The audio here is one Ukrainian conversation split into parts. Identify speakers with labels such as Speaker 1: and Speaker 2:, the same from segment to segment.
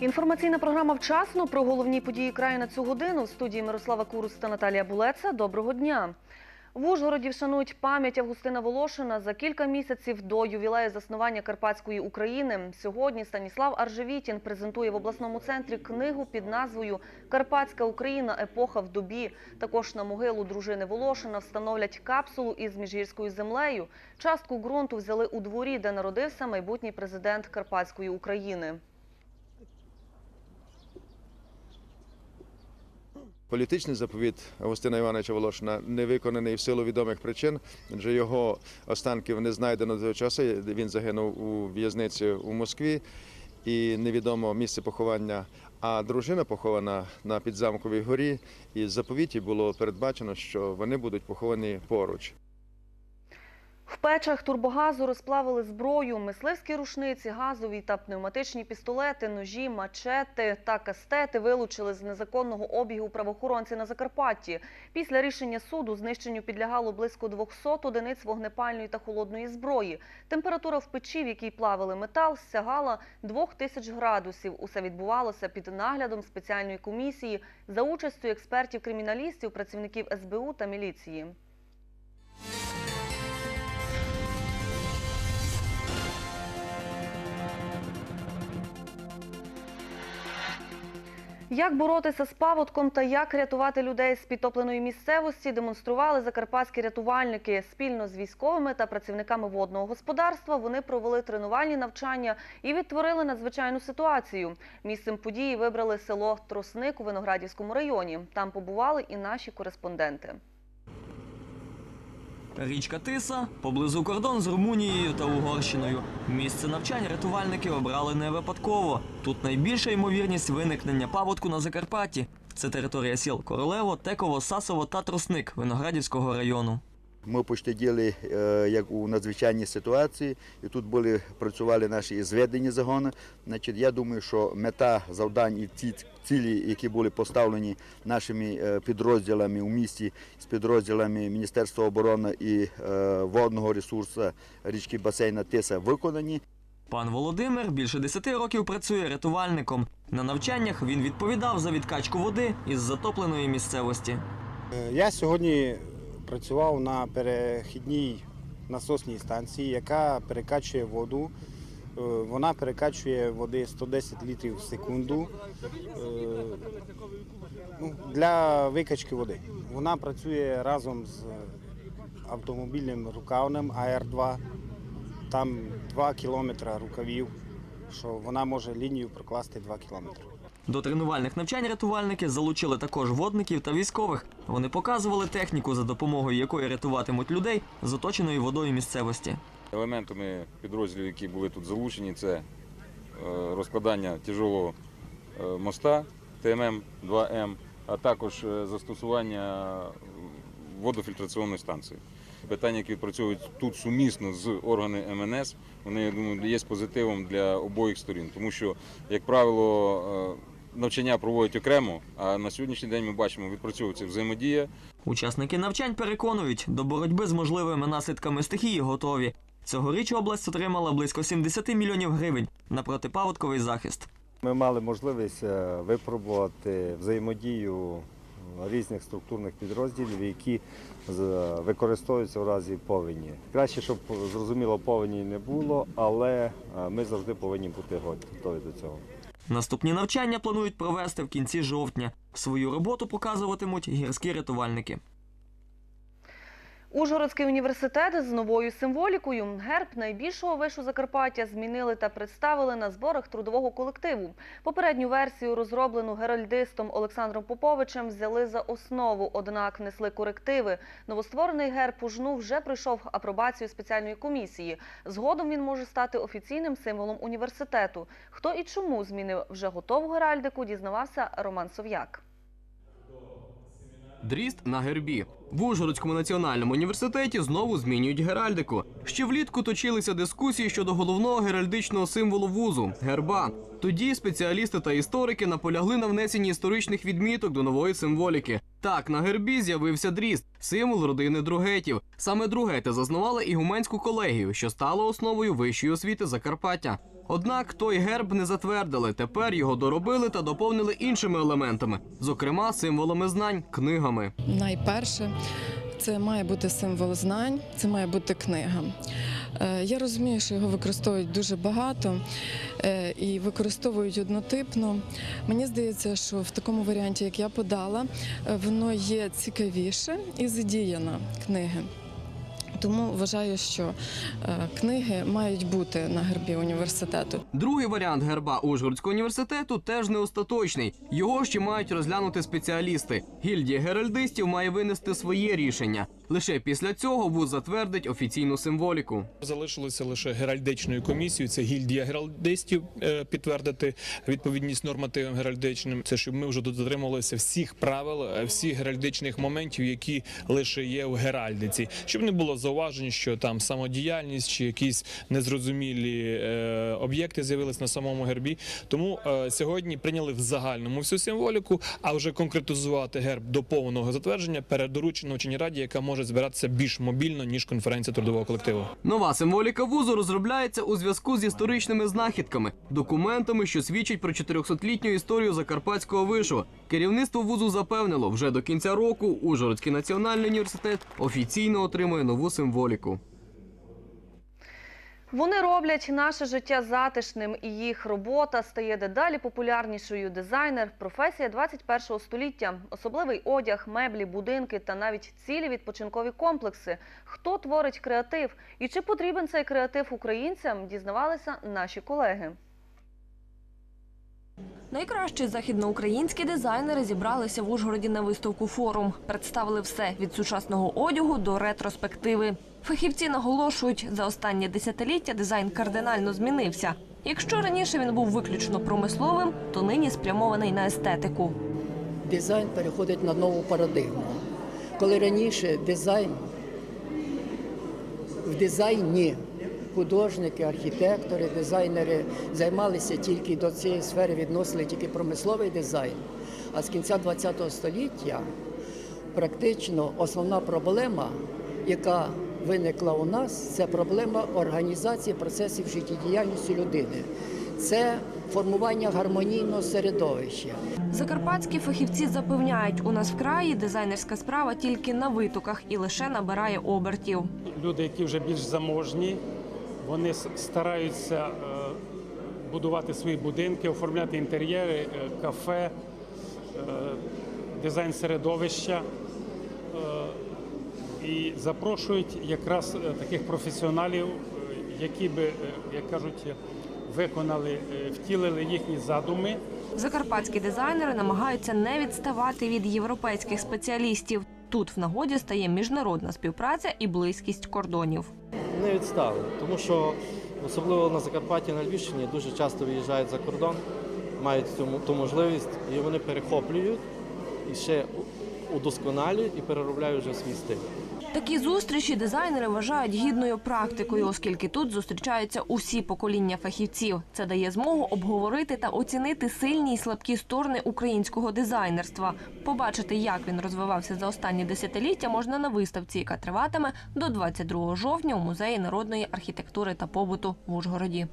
Speaker 1: Інформаційна програма вчасно про головні події краю на цю годину. В студії Мирослава Курус та Наталія Булеца. Доброго дня. В Ужгороді вшанують пам'ять Августина Волошина за кілька місяців до ювілею заснування Карпатської України. Сьогодні Станіслав Аржевітін презентує в обласному центрі книгу під назвою Карпатська Україна. Епоха в добі. Також на могилу дружини Волошина встановлять капсулу із міжгірською землею. Частку ґрунту взяли у дворі, де народився майбутній президент Карпатської України.
Speaker 2: Політичний заповіт Августина Івановича Волошина не виконаний в силу відомих причин, адже його останків не знайдено до того часу. Він загинув у в'язниці у Москві і невідомо місце поховання. А дружина похована на підзамковій горі, і в заповіті було передбачено, що вони будуть поховані поруч.
Speaker 1: В печах турбогазу розплавили зброю, мисливські рушниці, газові та пневматичні пістолети, ножі, мачети та кастети вилучили з незаконного обігу правоохоронці на Закарпатті. Після рішення суду знищенню підлягало близько 200 одиниць вогнепальної та холодної зброї. Температура в печі, в якій плавили метал, сягала 2000 градусів. Усе відбувалося під наглядом спеціальної комісії за участю експертів-криміналістів, працівників СБУ та міліції. Як боротися з паводком та як рятувати людей з підтопленої місцевості, демонстрували закарпатські рятувальники спільно з військовими та працівниками водного господарства. Вони провели тренувальні навчання і відтворили надзвичайну ситуацію. Місцем події вибрали село Тросник у Виноградівському районі. Там побували і наші кореспонденти.
Speaker 3: Річка Тиса поблизу кордон з Румунією та Угорщиною. Місце навчань рятувальники обрали не випадково. Тут найбільша ймовірність виникнення паводку на Закарпатті. Це територія сіл Королево, Теково, Сасово та Тросник Виноградівського району.
Speaker 4: Ми почти е, як у надзвичайній ситуації, і тут були працювали наші зведені загони. Значить, я думаю, що мета завдань і ці цілі, які були поставлені нашими е, підрозділами у місті з підрозділами Міністерства оборони і е, водного ресурсу річки басейна Тиса виконані.
Speaker 3: Пан Володимир більше 10 років працює рятувальником. На навчаннях він відповідав за відкачку води із затопленої місцевості.
Speaker 5: Я сьогодні працював на перехідній насосній станції, яка перекачує воду. Е, Вона перекачує води 110 літрів в секунду е, ну, для викачки води. Вона працює разом з автомобільним рукавним АР-2. Там 2 кілометри рукавів, що вона може лінію прокласти 2 кілометри.
Speaker 3: До тренувальних навчань рятувальники залучили також водників та військових. Вони показували техніку, за допомогою якої рятуватимуть людей з оточеної водою місцевості.
Speaker 6: Елементами підрозділів, які були тут залучені, це е, розкладання тяжелого е, моста ТММ-2М, а також е, застосування водофільтраційної станції. Питання, які відпрацьовують тут сумісно з органами МНС, вони я думаю, є позитивом для обох сторін, тому що, як правило, е, навчання проводять окремо, а на сьогоднішній день ми бачимо, відпрацьовується взаємодія.
Speaker 3: Учасники навчань переконують, до боротьби з можливими наслідками стихії готові. Цьогоріч область отримала близько 70 мільйонів гривень на протипаводковий захист.
Speaker 7: Ми мали можливість е, випробувати взаємодію різних структурних підрозділів, які використовуються в разі повені. Краще, щоб зрозуміло повені не було, але е, ми завжди повинні бути готові до цього.
Speaker 3: Наступні навчання планують провести в кінці жовтня. Свою роботу показуватимуть гірські рятувальники.
Speaker 1: Ужгородський університет з новою символікою. Герб найбільшого вишу Закарпаття змінили та представили на зборах трудового колективу. Попередню версію, розроблену геральдистом Олександром Поповичем, взяли за основу, однак внесли корективи. Новостворений герб ужну вже пройшов апробацію спеціальної комісії. Згодом він може стати офіційним символом університету. Хто і чому змінив вже готову геральдику, дізнавався Роман Сов'як.
Speaker 8: Дріст на гербі. В Ужгородському національному університеті знову змінюють геральдику. Ще влітку точилися дискусії щодо головного геральдичного символу вузу герба. Тоді спеціалісти та історики наполягли на внесенні історичних відміток до нової символіки. Так, на гербі з'явився дріст, символ родини Другетів. Саме Другети заснували ігуменську колегію, що стала основою вищої освіти Закарпаття. Однак той герб не затвердили. Тепер його доробили та доповнили іншими елементами, зокрема символами знань, книгами.
Speaker 9: Найперше, це має бути символ знань, це має бути книга. Е, Я розумію, що його використовують дуже багато е, і використовують однотипно. Мені здається, що в такому варіанті, як я подала, е, воно є цікавіше і задіяна книги. Тому вважаю, що е, книги мають бути на гербі університету.
Speaker 8: Другий варіант герба Ужгородського університету теж не остаточний. Його ще мають розглянути спеціалісти. Гільдія геральдистів має винести своє рішення. Лише після цього вуз затвердить офіційну символіку.
Speaker 10: Залишилося лише геральдичною комісією. Це гільдія геральдистів е, підтвердити відповідність нормативам геральдичним. Це щоб ми вже дотримувалися всіх правил, е, всіх геральдичних моментів, які лише є в геральдиці, щоб не було зауважень, що там самодіяльність чи якісь незрозумілі е, об'єкти з'явились на самому гербі. Тому е, сьогодні прийняли в загальному всю символіку, а вже конкретизувати герб до повного затвердження передоручено вченій раді, яка може збиратися більш мобільно ніж конференція трудового колективу.
Speaker 8: Нова символіка вузу розробляється у зв'язку з історичними знахідками, документами, що свідчать про 400-літню історію Закарпатського вишу. Керівництво вузу запевнило, вже до кінця року Ужгородський національний університет офіційно отримує нову символіку.
Speaker 1: Вони роблять наше життя затишним, і їх робота стає дедалі популярнішою. Дизайнер професія 21 століття. Особливий одяг, меблі, будинки та навіть цілі відпочинкові комплекси. Хто творить креатив і чи потрібен цей креатив українцям? Дізнавалися наші колеги.
Speaker 11: Найкращі західноукраїнські дизайнери зібралися в Ужгороді на виставку форум. Представили все від сучасного одягу до ретроспективи. Фахівці наголошують, за останнє десятиліття дизайн кардинально змінився. Якщо раніше він був виключно промисловим, то нині спрямований на естетику.
Speaker 12: дизайн переходить на нову парадигму. Коли раніше дизайн в дизайні художники, архітектори, дизайнери займалися тільки до цієї сфери відносили тільки промисловий дизайн. А з кінця ХХ століття практично основна проблема, яка виникла у нас, це проблема організації процесів життєдіяльності людини. Це формування гармонійного середовища.
Speaker 11: Закарпатські фахівці запевняють, у нас в краї дизайнерська справа тільки на витоках і лише набирає обертів.
Speaker 5: Люди, які вже більш заможні, вони стараються е, будувати свої будинки, оформляти інтер'єри, е, кафе, е, дизайн середовища. І запрошують якраз таких професіоналів, які би, як кажуть, виконали, втілили їхні задуми.
Speaker 11: Закарпатські дизайнери намагаються не відставати від європейських спеціалістів. Тут в нагоді стає міжнародна співпраця і близькість кордонів.
Speaker 13: не відстали, тому що особливо на Закарпатті, на Львівщині дуже часто виїжджають за кордон, мають цю ту можливість, і вони перехоплюють і ще удосконалюють і переробляють вже свій стиль.
Speaker 11: Такі зустрічі дизайнери вважають гідною практикою, оскільки тут зустрічаються усі покоління фахівців. Це дає змогу обговорити та оцінити сильні й слабкі сторони українського дизайнерства. Побачити, як він розвивався за останні десятиліття, можна на виставці, яка триватиме до 22 жовтня у музеї народної архітектури та побуту в Ужгороді.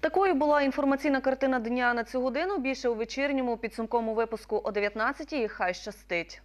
Speaker 1: Такою була інформаційна картина дня на цю годину. Більше у вечірньому підсумковому випуску о 19-й. Хай щастить.